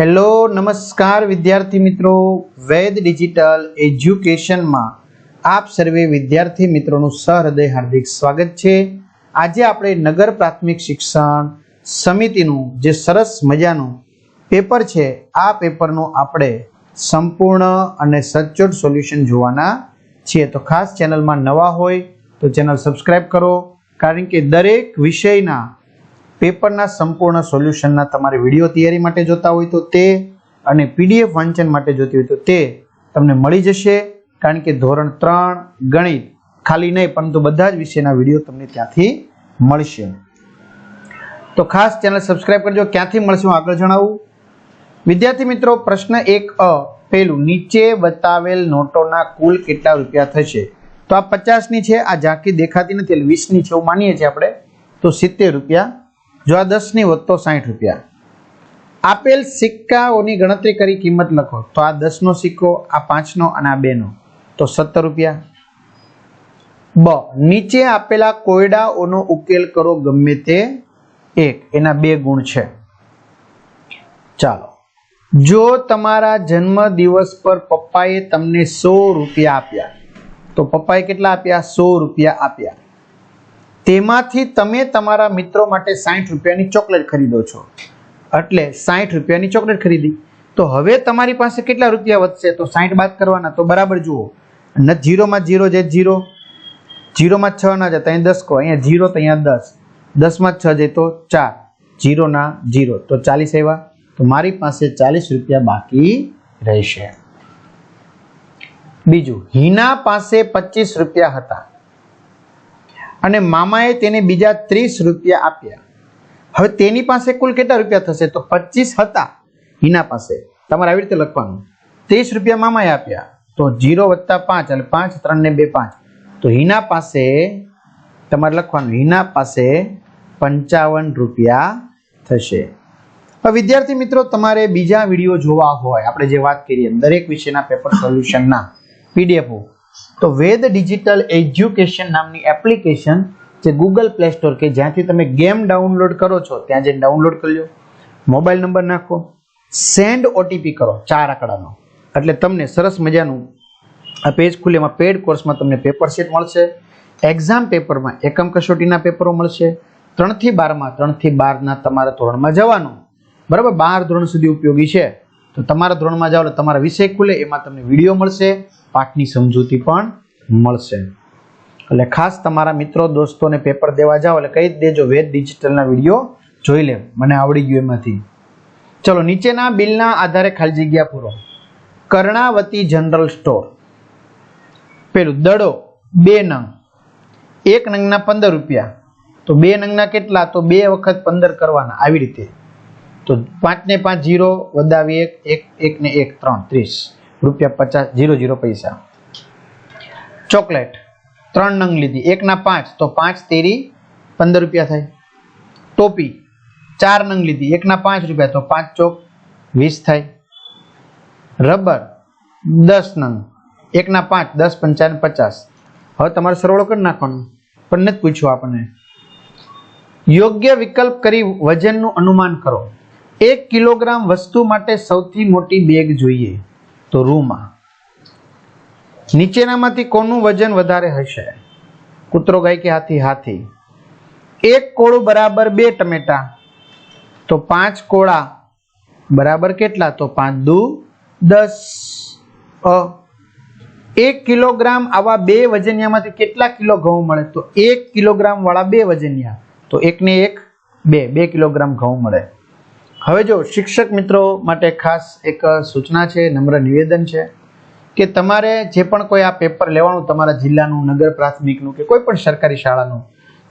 Hello, નમસ્કાર વિદ્યાર્થી મિત્રો. વેદ ડિજિટલ એજ્યુકેશનમાં આપ સર્વે વિદ્યાર્થી મિત્રોનું સહૃદય હાર્દિક સ્વાગત છે. આજે આપણે નગર પ્રાથમિક શિક્ષણ સમિતિનું જે સરસ મજાનું પેપર છે, આ પેપરનું આપણે સંપૂર્ણ અને સચોટ સોલ્યુશન જોવાના છીએ. તો ખાસ ચેનલમાં નવા હોય તો ચેનલ સબસ્ક્રાઈબ કરો, કારણ કે દરેક વિષયના પેપરના સંપૂર્ણ સોલ્યુશનના તમારે વીડિયો તૈયારી માટે જોતા હોય તો તે અને પીડીએફ વાંચન માટે જોતી હોય તો તે તમને મળી જશે, કારણ કે ધોરણ ત્રણ ગણિત ખાલી નહીં, પરંતુ બધા જ વિષયના વીડિયો તમને ત્યાંથી મળશે. તો ખાસ ચેનલ સબસ્ક્રાઇબ કરજો, ક્યાંથી મળશે હું આગળ જણાવું. વિદ્યાર્થી મિત્રો, પ્રશ્ન એક અ પેલું નીચે બતાવેલ નોટોના કુલ કેટલા રૂપિયા થશે? તો આ પચાસની છે, આ ઝાંકી દેખાતી નથી, એટલે વીસની છે, એવું માનીએ છીએ આપણે. તો સિત્તેર રૂપિયા જો આ દસની હોત તો સાઠ રૂપિયા. આપેલ સિક્કાઓની ગણતરી કરી કિંમત લખો. તો આ દસનો સિક્કો, આ પાંચનો અને આ બેનો. તો સત્તર રૂપિયા. બ. નીચે આપેલા કોયડાઓનો ઉકેલ કરો ગમે તે એક. એના બે ગુણ છે. ચાલો. જો તમારા જન્મ દિવસ પર પપ્પાએ તમને સો રૂપિયા આપ્યા, તો પપ્પાએ કેટલા આપ્યા? સો રૂપિયા આપ્યા. તેમાંથી તમે તમારા મિત્રો માટે સાઠ રૂપિયાની ચોકલેટ ખરીદો છો. એટલે સાઠ રૂપિયાની ચોકલેટ ખરીદી. તો હવે તમારી પાસે કેટલા રૂપિયા વધશે? તો સાઠ બાદ કરવાના. તો બરાબર જુઓ. ન જીરોમાં જીરો જે જીરો. જીરોમાં છ ના જાય ત્યાં દસ કહો. અહીંયા જીરો તો અહીંયા દસ. દસમાં છ જાય તો ચાર. જીરોના જીરો. તો ચાલીસ આવ્યા. તો મારી પાસે ચાલીસ રૂપિયા બાકી રહેશે. બીજું, હિના પાસે પચીસ રૂપિયા હતા. અને મામાએ તેને બીજા ત્રીસ રૂપિયા આપ્યા. હવે તેની પાસે કુલ કેટલા રૂપિયા થશે? તો પચીસ હતા હિના પાસે. તમારે આવી રીતે લખવાનું. ત્રીસ રૂપિયા મામાએ આપ્યા. તો જીરો વત્તા પાંચ અને પાંચ ત્રણ ને બે પાંચ. તો હિના પાસે, તમારે લખવાનું હિના પાસે પંચાવન રૂપિયા થશે. વિદ્યાર્થી મિત્રો, તમારે બીજા વીડિયો જોવા હોય, આપણે જે વાત કરીએ દરેક વિષયના પેપર સોલ્યુશનના, પીડીએફ તો વેદ ડિજિટલ એજ્યુકેશન નામની એપ્લિકેશન જે ગૂગલ પ્લે સ્ટોર કે જ્યાંથી તમે ગેમ ડાઉનલોડ કરો છો, ત્યાં જઈને ડાઉનલોડ કરી લો મોબાઈલ નંબર નાખો. સેન્ડ ઓટીપી કરો, ચાર આંકડાનો. એટલે તમને સરસ મજાનું આ પેજ ખુલે, એમાં પેડ કોર્સમાં તમને પેપર શીટ મળશે. એક્ઝામ પેપરમાં એકમ કસોટીના પેપરો મળશે. ત્રણથી બારમાં, ત્રણથી બારના તમારા ધોરણમાં જવાનું. બરાબર? બાર ધોરણ સુધી ઉપયોગી છે. તો તમારા ધોરણમાં જાઓ એટલે તમારા વિષય ખુલે, એમાં તમને વીડિયો મળશે, પાઠની સમજૂતી પણ મળશે. એટલે ખાસ તમારા મિત્રો, દોસ્તોને પેપર દેવા જાઓ એટલે કહી જ દેજો, વેદ ડિજિટલના વીડિયો જોઈ લે. મને આવડી ગયું એમાંથી. ચલો, નીચેના બિલના આધારે ખાલી જગ્યા પૂરો. Karnavati general store. પેલું, દડો, બે નંગ. એક નંગના પંદર રૂપિયા. તો બે નંગના કેટલા? તો બે વખત પંદર કરવાના, આવી રીતે. તો પાંચ ને પાંચ જીરો વધાવી એક એક એકને એક, ત્રણ, ત્રીસ. રૂપિયા પચાસ, જીરો જીરો પૈસા. ચોકલેટ, ત્રણ નંગ લીધી. એકના પાંચ, તો પાંચ તેરી પંદર રૂપિયા થાય. ટોપી, ચાર નંગ લીધી. એકના પાંચ રૂપિયા, તો પાંચ ચોક વીસ થાય. રબર, દસ નંગ. એકના પાંચ, દસ પંચાવન પચાસ. હવે તમારે સરવાળો કરી નાખવાનો. પણ નથી પૂછ્યું આપણને. યોગ્ય વિકલ્પ કરી વજનનું અનુમાન કરો. એક કિલોગ્રામ વસ્તુ માટે સૌથી મોટી બેગ જોઈએ તો રૂમાં. નીચેનામાંથી કોનું વજન વધારે હશે? કૂતરો ગાય કે હાથી? હાથી. એક કોળું બરાબર બે ટમેટા. તો પાંચ કોળા બરાબર કેટલા? તો પાંચ દુ દસ. અ. એક કિલોગ્રામ આવા બે વજનિયામાંથી કેટલા કિલો ઘઉં મળે? તો એક કિલોગ્રામ વાળા બે વજનિયા. તો એકને એક, બે. બે કિલોગ્રામ ઘઉં મળે. હવે જો શિક્ષક મિત્રો માટે ખાસ એક સૂચના છે, નમ્ર નિવેદન છે કે તમારે જે પણ કોઈ આ પેપર લેવાનું તમારા જિલ્લાનું, નગર પ્રાથમિકનું કે કોઈ પણ સરકારી શાળાનું,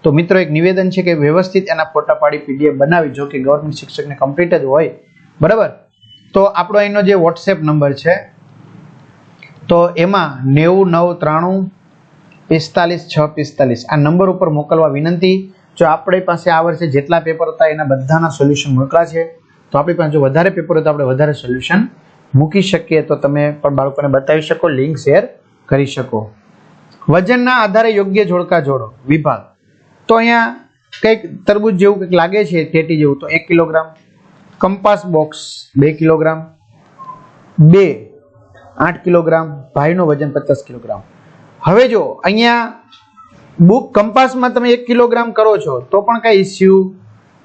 તો મિત્રો એક નિવેદન છે કે વ્યવસ્થિત એના ફોટા પાડી પીડીએફ બનાવી, જો કે ગવર્મેન્ટ શિક્ષકને કમ્પ્લીટ જ હોય, બરાબર? તો આપણો એનો જે વોટ્સએપ નંબર છે, તો એમાં નેવું નવ ત્રાણું પિસ્તાલીસ છ પિસ્તાલીસ. આ નંબર ઉપર મોકલવા વિનંતી, જો આપણી પાસે આ વર્ષે જેટલા પેપર હતા, એના બધાના સોલ્યુશન મોકલા છે. તો આપણી પાસે જો વધારે પેપર હોય તો આપણે વધારે સોલ્યુશન મૂકી શકીએ. તો તમે પણ બાળકોને બતાવી શકો લિંક શેર કરી શકો. વજનના આધારે યોગ્ય જોડકા જોડો, વિભાગ. તો અહીંયા કંઈક તરબૂચ જેવું કંઈક લાગે છે ટેટી જેવું, તો એક કિલોગ્રામ. કંપાસ બોક્સ બે કિલોગ્રામ. બે, આઠ કિલોગ્રામ. ભાઈનું વજન પચાસ કિલોગ્રામ. હવે જો અહીંયા બુક કંપાસમાં તમે એક કિલોગ્રામ કરો છો, તો પણ કાંઈ ઇસ્યુ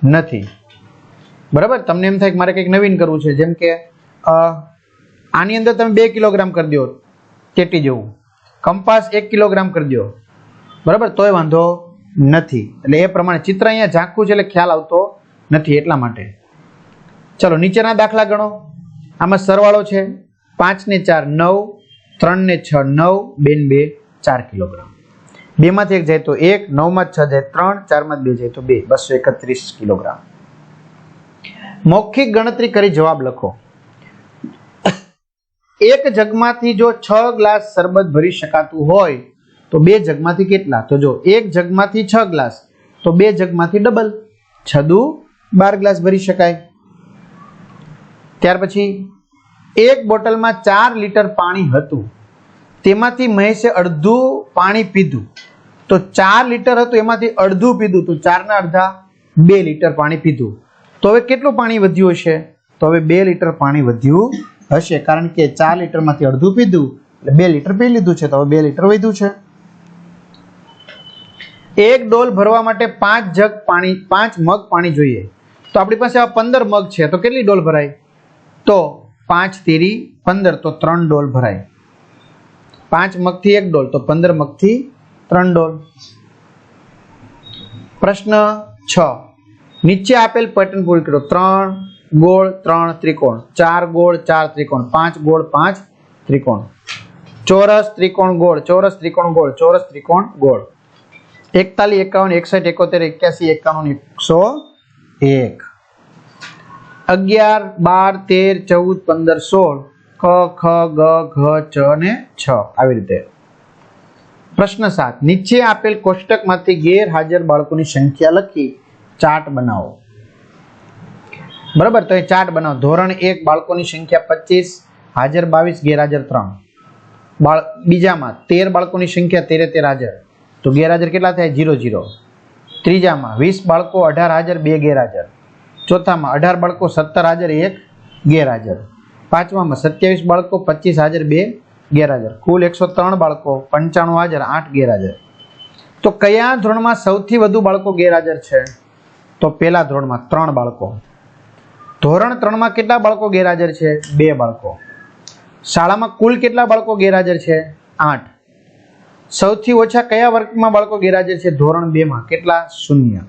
નથી. બરાબર? તમને એમ થાય કે મારે કંઈક નવીન કરવું છે, જેમ કે આની અંદર તમે બે કિલોગ્રામ કરી દો, ચેટી જેવું. કંપાસ એક કિલોગ્રામ કરી દો. બરાબર? તોય વાંધો નથી. એટલે એ પ્રમાણે ચિત્ર અહીંયા ઝાંખું છે એટલે ખ્યાલ આવતો નથી એટલા માટે. ચલો, નીચેના દાખલા ગણો. આમાં સરવાળો છે પાંચ ને ચાર નવ ત્રણ ને છ નવ બે ને બે ચાર કિલોગ્રામ. બેમાંથી એક જાય તો એક, નવમાં છ જાય ત્રણ, ચારમાં બે જાય તો બે. બસો એકત્રીસ કિલોગ્રામ. મૌખિક ગણતરી કરી જવાબ લખો. એક જગમાંથી જો છ ગ્લાસ શરબત ભરી શકાતું હોય, તો બે જગમાંથી કેટલા? તો જો એક જગમાંથી છ ગ્લાસ, તો બે જગમાંથી ડબલ. છદુ બાર ગ્લાસ ભરી શકાય. ત્યાર પછી, એક બોટલમાં ચાર લીટર પાણી હતું. તેમાંથી મહેશે અડધું પાણી પીધું. તો ચાર લીટર હતું, એમાંથી અડધું પીધું. તો ચારના અડધા બે લીટર પાણી પીધું. તો હવે કેટલું પાણી વધ્યું હશે? તો હવે બે લીટર પાણી વધ્યું હશે, કારણ કે ચાર લીટરમાંથી અડધું પીધું, એટલે બે લીટર પી લીધું છે, તો હવે બે લીટર વધ્યું છે. એક ડોલ ભરવા માટે પાંચ જગ પાણી, પાંચ મગ પાણી જોઈએ. તો આપણી પાસે આ પંદર મગ છે, તો કેટલી ડોલ ભરાય? તો પાંચ તેરી પંદર, તો ત્રણ ડોલ ભરાય. પાંચ મગથી એક ડોલ, તો પંદર મગથી ત્રણ ડોલ. પ્રશ્ન છ. નીચે આપેલ પેટર્ન પૂરી કરો. ત્રણ ગોળ, ત્રણ ત્રિકોણ. ચાર ગોળ, ચાર ત્રિકોણ. પાંચ ગોળ, પાંચ ત્રિકોણ. ચોરસ ત્રિકોણ ગોળ, ચોરસ ત્રિકોણ ગોળ, ચોરસ ત્રિકોણ ગોળ. એકતાલીસ એકાવન, એકસઠ, એકોતેર, એક્યાસી, એકાવન, એકસો એક. અગિયાર, બાર, તેર, ચૌદ, પંદર, સોળ. ક ખ, ગ, ઘ ચ ને છ. આવી રીતે. પ્રશ્ન સાત. નીચે આપેલ કોષ્ટકમાંથી ગેરહાજર બાળકોની સંખ્યા લખી. ચાર્ટ બનાવો. બરાબર? તો એ ચાર્ટ બનાવો. ધોરણ એક, બાળકોની સંખ્યા પચીસ, હાજર બાવીસ, ગેરહાજર ત્રણ. બાળ, બીજામાં તેર બાળકોની સંખ્યા તેરે તેર હાજર. તો ગેરહાજર કેટલા થાય? જીરો જીરો ત્રીજામાં વીસ બાળકો, અઢાર હાજર, બે ગેરહાજર. ચોથામાં અઢાર બાળકો, સત્તર હાજર, એક ગેરહાજર. પાંચમામાં સત્યાવીસ બાળકો, પચીસ હાજર, બે ગેરહાજર. કુલ એકસો ત્રણ બાળકો, પંચાણું હાજર, આઠ ગેરહાજર. તો કયા ધોરણમાં સૌથી વધુ બાળકો ગેરહાજર છે? તો પહેલા ધોરણમાં ત્રણ બાળકો. ધોરણ ત્રણમાં કેટલા બાળકો ગેરહાજર છે? બે બાળકો. શાળામાં કુલ કેટલા બાળકો ગેરહાજર છે? આઠ. સૌથી ઓછા કયા વર્ગમાં બાળકો ગેરહાજર છે? ધોરણ બેમાં. કેટલા? શૂન્ય.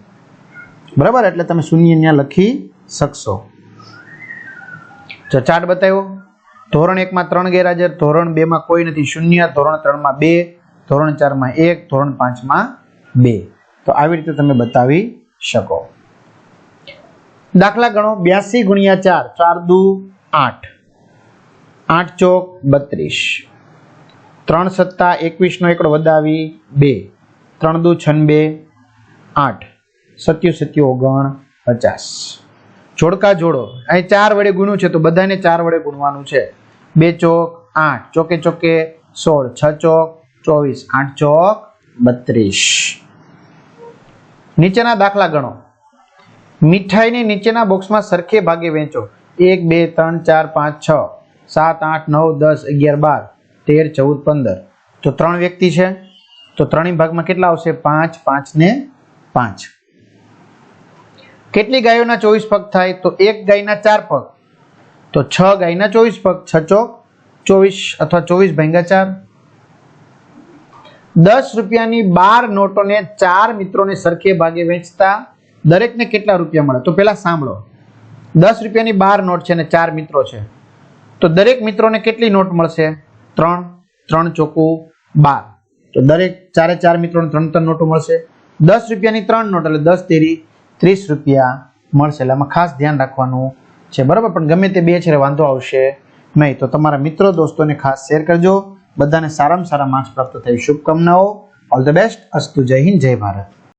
બરાબર? એટલે તમે શૂન્ય ત્યાં લખી શકશો. જો ચાર્ટ બતાવ્યો. ધોરણ એકમાં ત્રણ ગેરહાજર, ધોરણ બેમાં કોઈ નથી. શૂન્ય, ધોરણ ત્રણમાં બે, ધોરણ ચારમાં એક, ધોરણ પાંચમાં બે. તો આવી રીતે તમે બતાવી શકો. દાખલા ગણો, બ્યાસી ગુણ્યા ચાર ચાર દુ આઠ. આઠ ચોક બત્રીસ. ત્રણ સત્તા એકવીસનો એકડો વધાવી બે. ત્રણ દુ છન બે આઠ. સત્યુ સત્યુ ઓગણ પચાસ. જોડકા જોડો. અહીં ચાર વડે ગુણ્યું છે તો બધાને ચાર વડે ગુણવાનું છે. બે ચોક આઠ. ચોકે ચોકે સોળ. છ ચોક ચોવીસ. આઠ ચોક બત્રીસ. નીચેના દાખલા ગણો. મીઠાઈને નીચેના બોક્સમાં સરખે ભાગે વેચો. એક, બે, ત્રણ, ચાર, પાંચ, છ, સાત, આઠ, નવ, દસ, અગિયાર, બાર, તેર, ચૌદ, પંદર. તો ત્રણ વ્યક્તિ છે. તો ત્રણેય ભાગમાં કેટલા આવશે? પાંચ પાંચ ને પાંચ. કેટલી ગાયોના ચોવીસ પગ થાય? તો એક ગાયના ચાર પગ. તો છ ગાયના ચોવીસ પગ. છ ચોક, ચોવીસ અથવા ચોવીસ ભેંગા ચાર. દસ રૂપિયાની બાર નોટોને ચાર મિત્રોને સરખે ભાગે વેચતા દરેકને કેટલા રૂપિયા મળે? તો પહેલાં સાંભળો. દસ રૂપિયાની બાર નોટ છે અને ચાર મિત્રો છે. તો દરેક મિત્રોને કેટલી નોટ મળશે? ત્રણ. ત્રણ ચોકું બાર. તો દરેક ચારે ચાર મિત્રોને ત્રણ ત્રણ નોટો મળશે. દસ રૂપિયાની ત્રણ નોટ, એટલે દસ તેરી ત્રીસ રૂપિયા મળશે. એટલે આમાં ખાસ ધ્યાન રાખવાનું છે. બરાબર? પણ ગમે તે બે છે વાંધો આવશે નહીં. તો તમારા મિત્રો, દોસ્તોને ખાસ શેર કરજો. બધાને સારામાં સારા માર્ક્સ પ્રાપ્ત થઈ શુભકામનાઓ. ઓલ ધ બેસ્ટ અસ્તુ જય હિન્દ. જય ભારત.